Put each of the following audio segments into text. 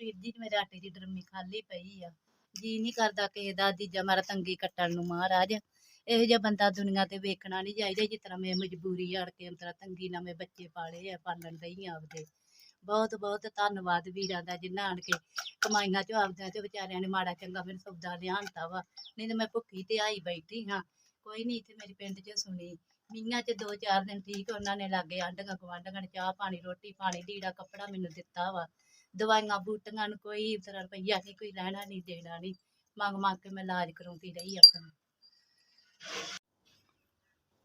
ਵੀਰ ਜੀ ਮੇਰੇ ਆਟੇ ਦੀ ਡਰਮੀ ਖਾਲੀ ਪਈ ਆ। ਜੀ ਨਹੀਂ ਕਰਦਾ ਕਿਸੇ ਦਾ, ਜੀਜਾ ਮਾਰਾ ਤੰਗੀ ਕੱਟਣ ਨੂੰ ਮਹਾਰਾਜ। ਇਹੋ ਜਿਹਾ ਬੰਦਾ ਦੁਨੀਆ ਤੇ ਵੇਖਣਾ ਨਹੀਂ ਚਾਹੀਦਾ, ਜਿਸ ਤਰ੍ਹਾਂ ਮੈਂ ਮਜਬੂਰੀ ਆੜ ਕੇ ਅੰਤਰਾ ਤੰਗੀ ਨਾਲ ਮੈਂ ਬੱਚੇ ਪਾਲੇ ਆ, ਪਾਲਣ ਦਈ ਆਪਦੇ। ਬਹੁਤ ਬਹੁਤ ਧੰਨਵਾਦ ਵੀਰਾਂ ਦਾ, ਜਿਨ੍ਹਾਂ ਆਣ ਕੇ ਕਮਾਈਆਂ ਚੋਂ ਆਪਦਿਆਂ ਤੇ ਵਿਚਾਰਿਆਂ ਨੇ ਮਾੜਾ ਚੰਗਾ ਫਿਰ ਸੌਦਾ ਲਿਆਂਤਾ ਵਾ। ਨਹੀਂ ਤਾਂ ਮੈਂ ਭੁੱਖੀ ਤੇ ਆਈ ਬੈਠੀ ਹਾਂ। ਕੋਈ ਨਹੀਂ ਇੱਥੇ ਮੇਰੇ ਪਿੰਡ 'ਚ ਸੁਣੀ। ਮੀਆਂ 'ਚ ਦੋ ਚਾਰ ਦਿਨ ਠੀਕ ਉਹਨਾਂ ਨੇ ਲਾਗੇ ਆਂਢੀਆਂ ਗੁਆਂਢੀਆਂ ਨੇ ਚਾਹ ਪਾਣੀ, ਰੋਟੀ ਪਾਣੀ, ਲੀੜਾ ਕੱਪੜਾ ਮੈਨੂੰ ਦਿੱਤਾ ਵਾ। ਦਵਾਈਆਂ ਬੂਟੀਆਂ ਨੂੰ ਕੋਈ ਤਰ੍ਹਾਂ ਰੁਪਈਆ ਨਹੀਂ ਕੋਈ ਲੈਣਾ ਨਹੀਂ ਦੇਣਾ ਨਹੀਂ। ਮੰਗ ਮੰਗ ਕੇ ਮੈਂ ਇਲਾਜ ਕਰਾਉਂਦੀ ਰਹੀ ਆਪਣਾ।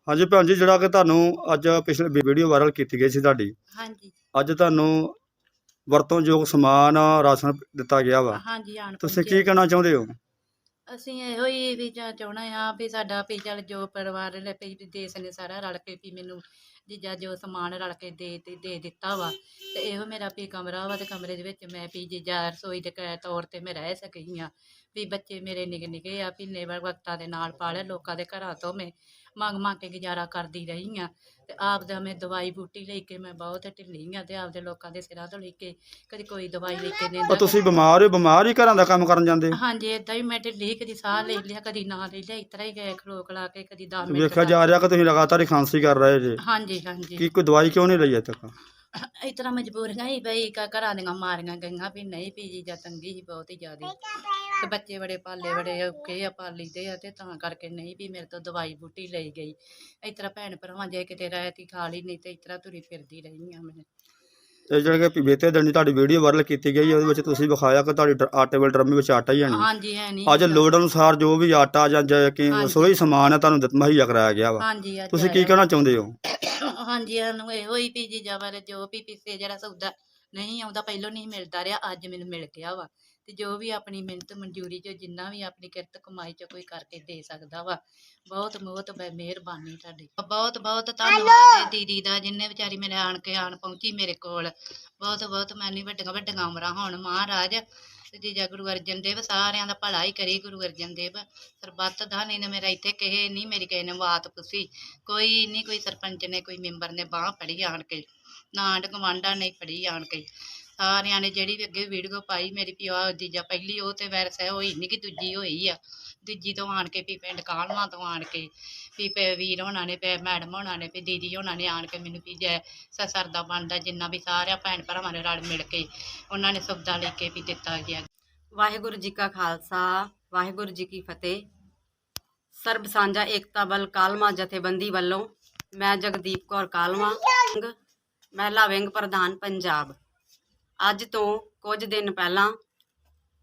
ਹਾਂਜੀ ਭੈਣ ਜੀ ਜਿਹੜਾ ਕਿ ਤੁਹਾਨੂੰ ਅੱਜ ਪਿਛਲੇ ਵੀਡੀਓ ਵਾਇਰਲ ਕੀਤੀ ਗਈ ਸੀ ਤੁਹਾਡੀ ਹਾਂਜੀ। ਅੱਜ ਤੁਹਾਨੂੰ ਵਰਤੋਂਯੋਗ ਸਮਾਨ ਰਾਸ਼ਨ ਦਿੱਤਾ ਗਿਆ ਵਾ। ਹਾਂਜੀ ਆਣ ਤੁਸੀਂ ਕੀ। ਕਹਿਣਾ ਚਾਹੁੰਦੇ ਹੋ? ਅਸੀਂ ਇਹੋ ਹੀ ਵੀ ਚਾ- ਚਾਹੁੰਦੇ ਆ ਵੀ ਸਾਡਾ ਵੀ ਚੱਲ ਜੋ ਪਰਿਵਾਰ ਨੇ ਵੀ ਦੇਸ਼ ਨੇ ਸਾਰਾ ਰਲ ਕੇ ਵੀ ਮੈਨੂੰ ਜੀਜਾ ਜੋ ਸਮਾਨ ਰਲ ਕੇ ਦੇ ਤੇ ਦੇ ਦਿੱਤਾ ਵਾ, ਤੇ ਇਹੋ ਮੇਰਾ ਵੀ ਕਮਰਾ ਵਾ ਤੇ ਕਮਰੇ ਦੇ ਵਿੱਚ ਮੈਂ ਵੀ ਜੀਜਾ ਰਸੋਈ ਦੇ ਕ- ਤੌਰ ਤੇ ਮੈਂ ਰਹਿ ਸਕੀ ਆ ਵੀ ਬੱਚੇ ਮੇਰੇ ਨਿੱਕੇ ਨਿੱਕੇ ਆ, ਵੀ ਨੇਬਰ ਵਕਤਾਂ ਦੇ ਨਾਲ ਪਾਲੇ ਲੋਕਾਂ ਦੇ ਘਰਾਂ ਤੋਂ ਮੈਂ ਮੰਗ ਮੰਗ ਕੇ ਗੁਜ਼ਾਰਾ ਕਰਦੀ ਰਹੀ ਆ ਤੇ ਆਪ ਦਾ ਮੈਂ ਦਵਾਈ ਬੂਟੀ ਲੈ ਕੇ ਮੈਂ ਬਹੁਤ ਢਿੱਲੀ ਆ ਤੇ ਆਪਦੇ ਲੋਕਾਂ ਦੇ ਸਿਰਾਂ ਤੋਂ ਲੈ ਕੇ ਕਦੀ ਕੋਈ ਦਵਾਈ ਲੈ ਕੇ ਉਹ ਦਿੰਦਾ। ਤੁਸੀਂ ਬਿਮਾਰ ਹੋ ਬਿਮਾਰ ਹੀ ਘਰਾਂ ਦਾ ਕੰਮ ਕਰਨ ਜਾਂਦੇ ਹਾਂਜੀ ਏਦਾਂ ਹੀ ਮੈਂ ਢਿੱਲੀ ਕਦੀ ਸਾਹ ਲੈ ਲਿਆ ਕਦੀ ਨਾ ਲੈ ਲਿਆ ਇਸ ਤਰ੍ਹਾਂ ਹੀ ਗਏ ਖਲੋ ਖਲਾ ਕੇ ਕਦੀ ਦਸ ਮਿੰਟ ਵੇਖਿਆ ਜਾ ਰਿਹਾ ਕਿ ਤੁਸੀਂ ਲਗਾਤਾਰ ਹੀ ਖਾਂਸੀ ਕਰ ਰਹੇ ਜੇ। ਹਾਂਜੀ ਹਾਂਜੀ। ਕੀ ਕੋਈ ਦਵਾਈ ਕਿਉਂ ਨਹੀਂ ਲਈ ਅਜੇ ਤੱਕ? ਤਰ੍ਹਾਂ ਮਜਬੂਰੀਆਂ ਹੀ ਬਈ ਘ- ਘਰਾਂ ਦੀਆਂ ਮਾਰੀਆਂ ਗਈਆਂ ਵੀ ਨਹੀਂ ਪੀ ਜੀ ਤੰਗੀ ਹੀ ਬਹੁਤ ਹੀ ਜ਼ਿਆਦਾ। ਤੇ ਬੱਚੇ ਬੜੇ ਪਾਲੇ ਬੜੇ ਔਖੇ ਆ ਪਾਲੀ ਦੇ ਆ ਤੇ ਤਾਂ ਕਰਕੇ ਨਹੀਂ ਵੀ ਮੇਰੇ ਤੋਂ ਦਵਾਈ ਬੂਟੀ ਲਈ ਗਈ। ਤਰ੍ਹਾਂ ਭੈਣ ਭਰਾਵਾਂ ਜੇ ਕਿਤੇ ਰਹਿਤੀ ਖਾ ਲਈ ਨਹੀਂ ਤੇ ਤਰ੍ਹਾਂ ਤੁਰੀ ਫਿਰਦੀ ਰਹੀ ਆ ਮੈਂ। ਇਹ ਜਿਹੜੇ ਕਿ ਬੀਤੇ ਦਿਨ ਦੀ ਤੁਹਾਡੀ ਵੀਡੀਓ ਵਾਇਰਲ ਕੀਤੀ ਗਈ ਉਹਦੇ ਵਿੱਚ ਤੁਸੀਂ ਵਿਖਾਇਆ ਕਿ ਤੁਹਾਡੀ ਡ- ਆਟੇ ਵਾਲੇ ਡਰਮੀ ਵਿੱਚ ਆਟਾ ਹੀ ਹੈ ਨਹੀਂ ਹਾਂਜੀ ਹੈ ਨਹੀਂ ਅੱਜ ਲੋੜ ਅਨੁਸਾਰ ਜੋ ਵੀ ਆਟਾ ਜਾਂ ਜਾਂ ਕਿ ਹਾਂਜੀ। ਰਸੋਈ ਸਮਾਨ ਹੈ ਤੁਹਾਨੂੰ ਦਿੱਤ ਮੁਹੱਈਆ ਕਰਾਇਆ ਗਿਆ ਵਾ। ਹਾਂਜੀ ਅੱਜ ਤੁਸੀਂ ਕੀ ਆਇਆ। ਕਹਿਣਾ ਚਾਹੁੰਦੇ ਹੋ? ਹਾਂਜੀ, ਸਾਨੂੰ ਇਹੋ ਹੀ ਵੀ ਜੀਜਾ ਬਾਰੇ ਜੋ ਵੀ ਪਿੱਛੇ ਜਿਹੜਾ ਸੌਦਾ ਨਹੀਂ ਆਉਂਦਾ, ਪਹਿਲੋਂ ਨਹੀਂ ਮਿਲਦਾ ਰਿਹਾ, ਅੱਜ ਮੈਨੂੰ ਮਿਲ ਗਿਆ ਵਾ। ਤੇ ਜੋ ਵੀ ਆਪਣੀ ਮਿਹਨਤ ਮਨਜ਼ੂਰੀ ਚ ਜਿੰਨਾ ਵੀ ਆਪਣੀ ਕਿਰਤ ਕਮਾਈ ਚ ਕੋਈ ਕਰਕੇ ਦੇ ਸਕਦਾ ਵਾ ਬਹੁਤ ਬਹੁਤ ਬ- ਮਿਹਰਬਾਨੀ ਤੁਹਾਡੀ। ਬਹੁਤ ਬਹੁਤ ਧੰਨਵਾਦ ਹੈ ਦੀਦੀ ਦਾ ਜਿੰਨੇ ਵਿਚਾਰੀ ਮੇਰੇ ਆਣ ਕੇ ਆਣ ਪਹੁੰਚੀ ਮੇਰੇ ਕੋਲ। ਬਹੁਤ ਬਹੁਤ ਮੈਨੀ ਵੱਡੀਆਂ ਵੱਡੀਆਂ ਉਮਰਾਂ ਹੋਣ ਮਹਾਰਾਜ। ਤੇ ਜੀਜਾ ਗੁਰੂ ਅਰਜਨ ਦੇਵ ਸਾਰਿਆਂ ਦਾ ਭਲਾ ਹੀ ਕਰੇ ਗੁਰੂ ਅਰਜਨ ਦੇਵ। ਸਰਬੱਤ ਦਾ ਨਹੀਂ ਨਾ ਮੇਰਾ ਇੱਥੇ ਕਿਸੇ ਨਹੀਂ ਮੇਰੀ ਕਿਸੇ ਨੇ ਬਾਤ ਪੁੱਛੀ। ਕੋਈ ਨਹੀਂ ਕੋਈ ਸਰਪੰਚ ਨੇ ਕੋਈ ਮੈਂਬਰ ਨੇ ਬਾਹ ਫੜੀ ਆਣ ਕੇ। ਨਾ ਆਂਢ ਗੁਆਂਢਾਂ ਨੇ ਫੜੀ ਆਣ ਕੇ। ਸਾਰਿਆਂ ਨੇ ਜਿਹੜੀ ਵੀ ਅੱਗੇ ਵੀਡੀਓ ਪਾਈ ਮੇਰੀ ਪਿਓ ਜੀਜਾ ਪਹਿਲੀ ਉਹ ਤੇ ਵਾਇਰਸ ਹੈ ਹੋਈ ਨਹੀਂ ਕਿ ਦੂਜੀ ਹੋਈ ਆ। ਦੂਜੀ ਤੋਂ ਆਣ ਕੇ ਵੀ ਪਿੰਡ ਕਾਲਮਾ ਤੋਂ ਆਣ ਕੇ ਵੀ ਪੇ ਵੀਰ ਹੋਣਾ ਨੇ ਪੇ ਮੈਡਮ ਹੋਣਾ ਨੇ ਵੀ ਦੀਦੀ ਹੋਣਾ ਨੇ ਆਣ ਕੇ ਮੈਨੂੰ ਵੀ ਜੈ ਸ- ਸਰਦਾ ਬਣਦਾ ਜਿੰਨਾ ਵੀ ਸਾਰਿਆਂ ਭੈਣ ਭਰਾਵਾਂ ਨੇ ਰਲ ਮਿਲ ਕੇ ਉਹਨਾਂ ਨੇ ਸਬਦਾ ਲੈ ਕੇ ਵੀ ਦਿੱਤਾ ਗਿਆ। ਵਾਹਿਗੁਰੂ ਜੀ ਕਾ ਖਾਲਸਾ ਵਾਹਿਗੁਰੂ ਜੀ ਕੀ ਫਤਿਹ। ਸਰਬ ਸਾਂਝਾ ਏਕਤਾ ਬਲ ਕਾਲਮਾ ਜਥੇਬੰਦੀ ਵੱਲੋਂ ਮੈਂ ਜਗਦੀਪ ਕੌਰ ਕਾਲਮਾ ਵਿੰਗ, ਮਹਿਲਾ ਵਿੰਗ ਪ੍ਰਧਾਨ ਪੰਜਾਬ। ਅੱਜ ਤੋਂ ਕੁਝ ਦਿਨ ਪਹਿਲਾਂ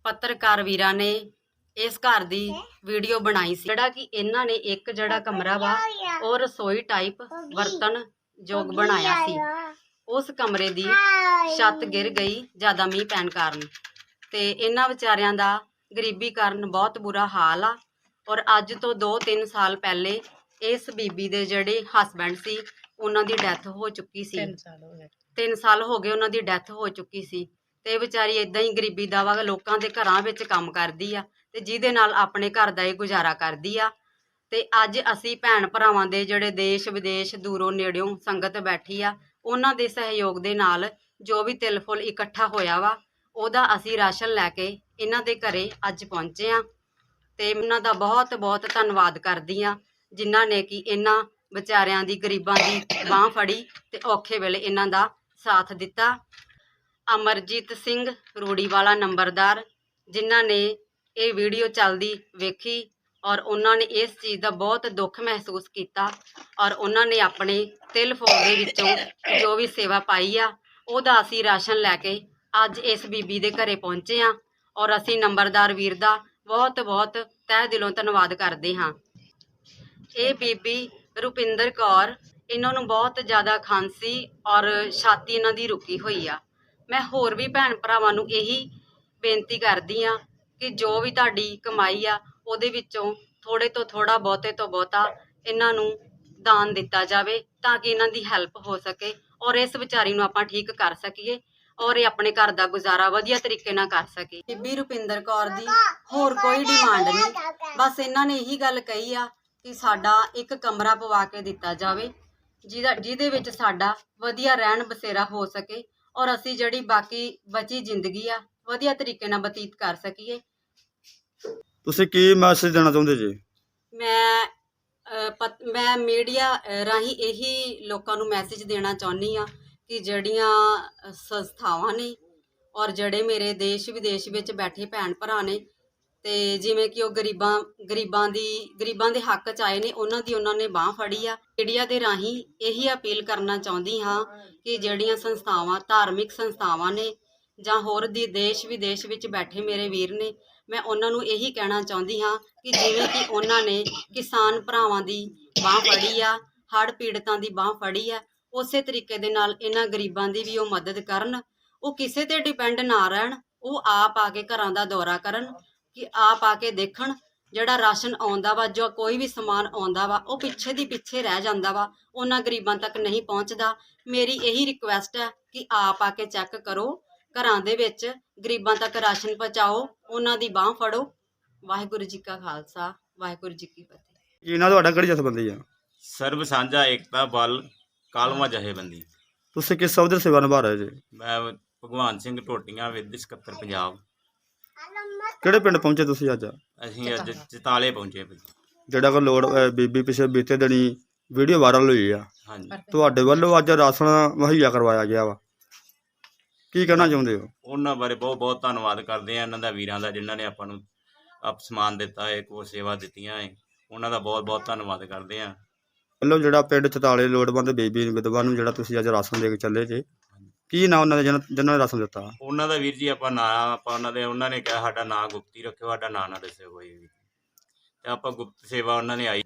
ਪੱਤਰਕਾਰ ਵੀਰਾਂ ਨੇ ਇਸ ਘਰ ਦੀ ਵੀਡੀਓ ਬਣਾਈ ਸੀ। ਜਿਹੜਾ ਕਿ ਇਹਨਾਂ ਨੇ ਇੱਕ ਜਿਹੜਾ ਕਮਰਾ ਵਾ ਉਹ ਰਸੋਈ ਟਾਈਪ ਵਰਤਨ ਯੋਗ ਬਣਾਇਆ ਸੀ। ਉਸ ਕਮਰੇ ਦੀ ਛੱਤ ਗਿਰ ਗਈ ਜ਼ਿਆਦਾ ਮੀਂਹ ਪੈਣ ਕਾਰਨ। ਤੇ ਇਹਨਾਂ ਵਿਚਾਰਿਆਂ ਦਾ ਗਰੀਬੀ ਕਾਰਨ ਬਹੁਤ ਬੁਰਾ ਹਾਲ ਆ। ਔਰ ਅੱਜ ਤੋਂ 2-3 ਸਾਲ ਪਹਿਲੇ ਇਸ ਬੀਬੀ ਦੇ ਜਿਹੜੇ ਹਸਬੰਡ ਸੀ ਉਹਨਾਂ ਦੀ ਡੈਥ ਹੋ ਚੁੱਕੀ ਸੀ। 3 ਸਾਲ ਹੋ ਗਏ। 3 ਸਾਲ ਹੋ ਗਏ ਉਹਨਾਂ ਦੀ ਡੈਥ ਹੋ ਚੁੱਕੀ ਸੀ ਤੇ ਵਿਚਾਰੀ ਇਦਾਂ ਹੀ ਗਰੀਬੀ ਦਾ ਵਾ ਲੋਕਾਂ ਦੇ ਘਰਾਂ ਵਿੱਚ ਕੰਮ ਕਰਦੀ ਆ ਤੇ ਜਿਹਦੇ ਨਾਲ ਆਪਣੇ ਘਰ ਦਾ ਇਹ ਗੁਜ਼ਾਰਾ ਕਰਦੀ ਆ ਤੇ ਅੱਜ ਅਸੀਂ ਭੈਣ ਭਰਾਵਾਂ ਦੇ ਜਿਹੜੇ ਦੇਸ਼ ਵਿਦੇਸ਼ ਦੂਰੋਂ ਨੇੜਿਓਂ ਸੰਗਤ ਬੈਠੀ ਆ, ਉਹਨਾਂ ਦੇ ਸਹਿਯੋਗ ਦੇ ਨਾਲ ਜੋ ਵੀ ਤਿਲ ਫੁੱਲ ਇਕੱਠਾ ਹੋਇਆ ਵਾ, ਉਹਦਾ ਅਸੀਂ ਰਾਸ਼ਨ ਲੈ ਕੇ ਇਹਨਾਂ ਦੇ ਘਰੇ ਅੱਜ ਪਹੁੰਚੇ ਆ ਤੇ ਉਹਨਾਂ ਦਾ ਬਹੁਤ ਬਹੁਤ ਧੰਨਵਾਦ ਕਰਦੀ ਆ, ਜਿਨ੍ਹਾਂ ਨੇ ਕਿ ਇਹਨਾਂ ਵਿਚਾਰਿਆਂ ਦੀ ਗਰੀਬਾਂ ਦੀ ਬਾਹ ਫੜੀ ਤੇ ਔਖੇ ਵੇਲੇ ਇਹਨਾਂ ਦਾ ਸਾਥ ਦਿੱਤਾ। ਅਮਰਜੀਤ ਸਿੰਘ ਰੂੜੀ ਵਾਲਾ ਨੰਬਰਦਾਰ, ਜਿਨ੍ਹਾਂ ਨੇ ਇਹ ਵੀਡੀਓ ਚੱਲਦੀ ਵੇਖੀ ਔਰ ਉਹਨਾਂ ਨੇ ਇਸ ਚੀਜ਼ ਦਾ ਬਹੁਤ ਦੁੱਖ ਮਹਿਸੂਸ ਕੀਤਾ ਔਰ ਉਹਨਾਂ ਨੇ ਆਪਣੇ ਤਿਲ ਫੁੱਲ ਦੇ ਵਿੱਚੋਂ ਜੋ ਵੀ ਸੇਵਾ ਪਾਈ ਆ, ਉਹਦਾ ਅਸੀਂ ਰਾਸ਼ਨ ਲੈ ਕੇ ਅੱਜ ਇਸ ਬੀਬੀ ਦੇ ਘਰੇ ਪਹੁੰਚੇ ਆ ਔਰ ਅਸੀਂ ਨੰਬਰਦਾਰ ਵੀਰ ਦਾ ਬਹੁਤ ਬਹੁਤ ਤਹਿ ਦਿਲੋਂ ਧੰਨਵਾਦ ਕਰਦੇ ਹਾਂ। ਇਹ ਬੀਬੀ ਰੁਪਿੰਦਰ ਕੌਰ ਇਹਨਾਂ ਨੂੰ ਬਹੁਤ ਜ਼ਿਆਦਾ ਖਾਂਸੀ ਔਰ ਛਾਤੀ ਇਹਨਾਂ ਦੀ ਰੁਕੀ ਹੋਈ ਆ। ਮੈਂ ਹੋਰ ਵੀ ਭੈਣ ਭਰਾਵਾਂ ਨੂੰ ਇਹੀ ਬੇਨਤੀ ਕਰਦੀ ਆ ਕਿ ਜੋ ਵੀ ਤੁਹਾਡੀ ਕਮਾਈ ਆ, ਉਹਦੇ ਵਿੱਚੋਂ ਥੋੜੇ ਤੋਂ ਥੋੜਾ ਬਹੁਤੇ ਤੋਂ ਬਹੁਤਾ ਇਹਨਾਂ ਨੂੰ ਦਾਨ ਦਿੱਤਾ ਜਾਵੇ ਤਾਂ ਕਿ ਇਹਨਾਂ ਦੀ ਹੈਲਪ ਹੋ ਸਕੇ ਔਰ ਇਸ ਵਿਚਾਰੀ ਨੂੰ ਆਪਾਂ ਠੀਕ ਕਰ ਸਕੀਏ ਔਰ ਇਹ ਆਪਣੇ ਘਰ ਦਾ ਗੁਜ਼ਾਰਾ ਵਧੀਆ ਤਰੀਕੇ ਨਾਲ ਕਰ ਸਕੇ। ਬੀਬੀ ਰੁਪਿੰਦਰ ਕੌਰ ਦੀ ਹੋਰ ਕੋਈ ਡਿਮਾਂਡ ਨਹੀਂ। ਬਸ ਇਹਨਾਂ ਨੇ ਇਹੀ ਗੱਲ ਕਹੀ ਆ ਕਿ ਸਾਡਾ ਇੱਕ ਕਮਰਾ ਪਵਾ ਕੇ ਦਿੱਤਾ ਜਾਵੇ। ਜਿਹਦਾ ਜਿਹਦੇ ਵਿੱਚ ਸਾਡਾ ਵਧੀਆ ਰਹਿਣ ਬਸੇਰਾ ਹੋ ਸਕੇ ਔਰ ਅਸੀਂ ਜਿਹੜੀ ਬਾਕੀ ਬਚੀ ਜ਼ਿੰਦਗੀ ਆ ਵਧੀਆ ਤਰੀਕੇ ਨਾਲ ਬਤੀਤ ਕਰ ਸਕੀਏ। ਤੁਸੀਂ ਕੀ ਮੈਸੇਜ ਦੇਣਾ ਚਾਹੁੰਦੇ ਜੀ? ਮੈਂ ਪਤ- ਮੈਂ ਮੀਡੀਆ ਰਾਹੀਂ ਇਹੀ ਲੋਕਾਂ ਨੂੰ ਮੈਸੇਜ ਦੇਣਾ ਚਾਹੁੰਦੀ ਆ ਕਿ ਜਿਹੜੀਆਂ ਸੰਸਥਾਵਾਂ ਨੇ ਔਰ ਜਿਹੜੇ ਮੇਰੇ ਦੇਸ਼ ਵਿਦੇਸ਼ ਵਿੱਚ ਬੈਠੇ ਭੈਣ ਭਰਾ ਨੇ ਤੇ ਜਿਵੇਂ ਕਿ ਉਹ ਗਰੀਬਾਂ ਗਰੀਬਾਂ ਦੀ, ਗਰੀਬਾਂ ਦੇ ਹੱਕ ਚ ਆਏ ਨੇ, ਉਹਨਾਂ ਦੀ ਉਹਨਾਂ ਨੇ ਬਾਹ ਫੜੀ ਆ। ਮੀਡੀਆ ਦੇ ਰਾਹੀਂ ਇਹੀ ਅਪੀਲ ਕਰਨਾ ਚਾਹੁੰਦੀ ਹਾਂ ਕਿ ਜਿਹੜੀਆਂ ਸੰਸਥਾਵਾਂ, ਧਾਰਮਿਕ ਸੰਸਥਾਵਾਂ ਨੇ ਜਾਂ ਹੋਰ ਦੀ ਦੇਸ਼ ਵਿਦੇਸ਼ ਵਿੱਚ ਬੈਠੇ ਮੇਰੇ ਵੀਰ ਨੇ, ਮੈਂ ਉਹਨਾਂ ਨੂੰ ਇਹੀ ਕਹਿਣਾ ਚਾਹੁੰਦੀ ਹਾਂ ਕਿ ਜਿਵੇਂ ਕਿ ਉਹਨਾਂ ਨੇ ਕਿਸਾਨ ਭਰਾਵਾਂ ਦੀ ਬਾਹ ਫੜੀ ਆ, ਹੜ੍ਹ ਪੀੜਤਾਂ ਦੀ ਬਾਹ ਫੜੀ ਆ, ਉਸੇ ਤਰੀਕੇ ਦੇ ਨਾਲ ਇਹਨਾਂ ਗਰੀਬਾਂ ਦੀ ਵੀ ਉਹ ਮਦਦ ਕਰਨ, ਉਹ ਕਿਸੇ ਤੇ ਡਿਪੈਂਡ ਨਾ ਰਹਿਣ, ਉਹ ਆਪ ਆ ਕੇ ਘਰਾਂ ਦਾ ਦੌਰਾ ਕਰਨ ਕਿ ਆਪ ਆ ਕੇ ਦੇਖਣ ਜਿਹੜਾ ਰਾਸ਼ਨ ਆਉਂਦਾ ਵਾ ਜੋ ਕੋਈ ਵੀ ਸਮਾਨ ਆਉਂਦਾ ਵਾ ਉਹ ਪਿੱਛੇ ਦੀ ਪਿੱਛੇ ਰਹਿ ਜਾਂਦਾ ਵਾ ਉਹਨਾਂ ਗਰੀਬਾਂ ਤੱਕ ਨਹੀਂ ਪਹੁੰਚਦਾ। ਮੇਰੀ ਇਹੀ ਰਿਕੁਐਸਟ ਹੈ ਕਿ ਆਪ ਆ ਕੇ ਚੈੱਕ ਕਰੋ ਘਰਾਂ ਦੇ ਵਿੱਚ ਗਰੀਬਾਂ ਤੱਕ ਰਾਸ਼ਨ ਪਹੁੰਚਾਓ ਉਹਨਾਂ ਦੀ ਬਾਹ ਫੜੋ। ਵਾਹਿਗੁਰੂ ਜੀ ਕਾ ਖਾਲਸਾ ਵਾਹਿਗੁਰੂ ਜੀ ਕੀ ਫਤਿਹ। ਕੀ ਇਹਨਾਂ ਤੁਹਾਡਾ ਕਿਹੜੀ ਜਥੇਬੰਦੀ ਆ? ਸਰਬ ਸਾਂਝਾ ਏਕਤਾ ਬਲ ਕਾਲਮਾ ਜਹੇਬੰਦੀ ਤੁਸੀਂ ਕਿਸ ਸਭ ਦੀ ਸੇਵਾ ਨਿਭਾ ਰਹੇ ਜੀ? ਮੈਂ ਭਗਵਾਨ ਸਿੰਘ ਟੋਟੀਆਂ ਵਿਦ ਸਕੱਤਰ ਪੰਜਾਬ। ਕਿਹੜੇ ਪਿੰਡ ਪਹੁੰਚੇ ਤੁਸੀਂ ਅੱਜ? ਅਸੀਂ ਅੱਜ ਚਤਾਲੇ ਪਹੁੰਚੇ ਭਾਈ। ਜਿਹੜਾ ਕੋ ਲੋੜ ਅਹ, ਬੀਬੀ ਪਿਛੇ ਬੀਤੇ ਦਿਨੀ ਵੀਡੀਓ ਵਾਇਰਲ ਹੋਈ ਆ। ਹਾਂਜੀ। ਤੁਹਾਡੇ ਵੱਲੋਂ ਅੱਜ ਰਾਸ਼ਨ ਮੁਹੱਈਆ ਕਰਵਾਇਆ ਗਿਆ ਵਾ। ਕੀ ਕਹਿਣਾ ਚਾਹੁੰਦੇ ਹੋ? ਉਹਨਾਂ ਬਾਰੇ ਬਹੁਤ ਬਹੁਤ ਧੰਨਵਾਦ ਕਰਦੇ ਆ ਇਹਨਾਂ ਦਾ ਵੀਰਾਂ ਦਾ ਜਿਨ੍ਹਾਂ ਨੇ ਆਪਾਂ ਨੂੰ ਆਪ ਸਮਾਨ ਦਿੱਤਾ ਹੈ ਕੋ ਸੇਵਾ ਦਿੱਤੀਆਂ ਹੈ। ਉਹਨਾਂ ਦਾ ਬਹੁਤ ਬਹੁਤ ਧੰਨਵਾਦ ਕਰਦੇ ਆ ਵੱਲੋਂ ਜਿਹੜਾ ਪਿੰਡ ਚਤਾਲੇ ਲੋੜਵੰਦ ਬੀਬੀ ਵਿਧਵਾ ਨੂੰ ਜਿਹੜਾ ਤੁਸੀਂ ਅੱਜ ਰਾਸ਼ਨ ਦੇ ਕੇ ਚੱਲੇ ਜੇ ਕੀ ਨਾਂ ਉਹਨਾਂ ਦਾ ਜਿਹਨਾਂ ਜਿਨ੍ਹਾਂ ਨੇ ਰਾਸ਼ਨ ਦਿੱਤਾ? ਉਹਨਾਂ ਦਾ ਵੀਰ ਜੀ ਆਪਾਂ ਨਾਂ ਆਪਾਂ ਉਹਨਾਂ ਦੇ ਉਹਨਾਂ ਨੇ ਕਿਹਾ ਸਾਡਾ ਨਾਂ ਗੁਪਤੀ ਰੱਖਿਓ ਸਾਡਾ ਨਾਂ ਨਾ ਦੱਸਿਓ ਕੋਈ ਵੀ। ਤੇ ਆਪਾਂ ਗੁਪਤ ਸੇਵਾ ਉਹਨਾਂ ਨੇ ਆਈ।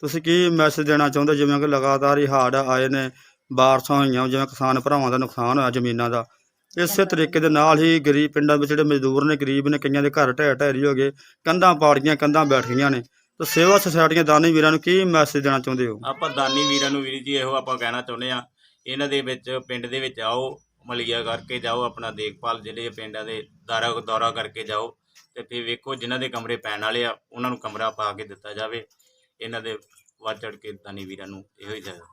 ਤੁਸੀਂ ਕੀ ਮੈਸੇਜ ਦੇਣਾ ਚਾਹੁੰਦੇ? ਜਿਵੇਂ ਕਿ ਲਗਾਤਾਰ ਹੀ ਹੜ੍ਹ ਆਏ ਨੇ ਬਾਰਿਸ਼ਾਂ ਹੋਈਆਂ ਜਿਵੇਂ ਕਿਸਾਨ ਭਰਾਵਾਂ ਦਾ ਨੁਕਸਾਨ ਹੋਇਆ ਜ਼ਮੀਨਾਂ ਦਾ। ਇਸੇ ਤਰੀਕੇ ਦੇ ਨਾਲ ਹੀ ਗਰੀਬ ਪਿੰਡਾਂ ਵਿੱਚ ਜਿਹੜੇ ਮਜ਼ਦੂਰ ਨੇ ਗਰੀਬ ਨੇ ਕਈਆਂ ਦੇ ਘਰ ਢਹਿ ਢਹਿਰੀ ਹੋ ਗਏ ਕੰਧਾਂ ਪਾੜ ਗਈਆਂ ਕੰਧਾਂ ਬੈਠ ਗਈਆਂ ਨੇ। ਤਾਂ ਸੇਵਾ ਸੁਸਾਇਟੀਆਂ ਦਾਨੀ ਵੀਰਾਂ ਨੂੰ ਕੀ ਮੈਸੇਜ ਦੇਣਾ ਚਾਹੁੰਦੇ ਹੋ? ਆਪਾਂ ਦਾਨੀ ਵੀਰਾਂ ਨੂੰ ਵੀਰ ਜੀ ਇਹੋ ਆਪਾਂ ਕਹਿਣਾ ਚਾਹੁੰਦੇ ਆ ਇਹਨਾਂ ਦੇ ਵਿੱਚ, ਪਿੰਡ ਦੇ ਵਿੱਚ ਆਓ, ਮਲੀਆ ਕਰਕੇ ਜਾਓ, ਆਪਣਾ ਦੇਖਭਾਲ ਜਿਹੜੇ ਪਿੰਡਾਂ ਦੇ ਦਾਰਾ ਦੌਰਾ ਕਰਕੇ ਜਾਓ ਤੇ ਫਿਰ ਵੇਖੋ ਜਿਨ੍ਹਾਂ ਦੇ ਕਮਰੇ ਪੈਣ ਵਾਲੇ ਆ, ਉਹਨਾਂ ਨੂੰ ਕਮਰਾ ਪਾ ਕੇ ਦਿੱਤਾ ਜਾਵੇ। ਇਹਨਾਂ ਦੇ ਵੱਧ ਚੜ ਕੇ ਦਾਨੀ ਵੀਰਾਂ ਨੂੰ ਇਹੋ ਹੀ ਚਾਹੀਦਾ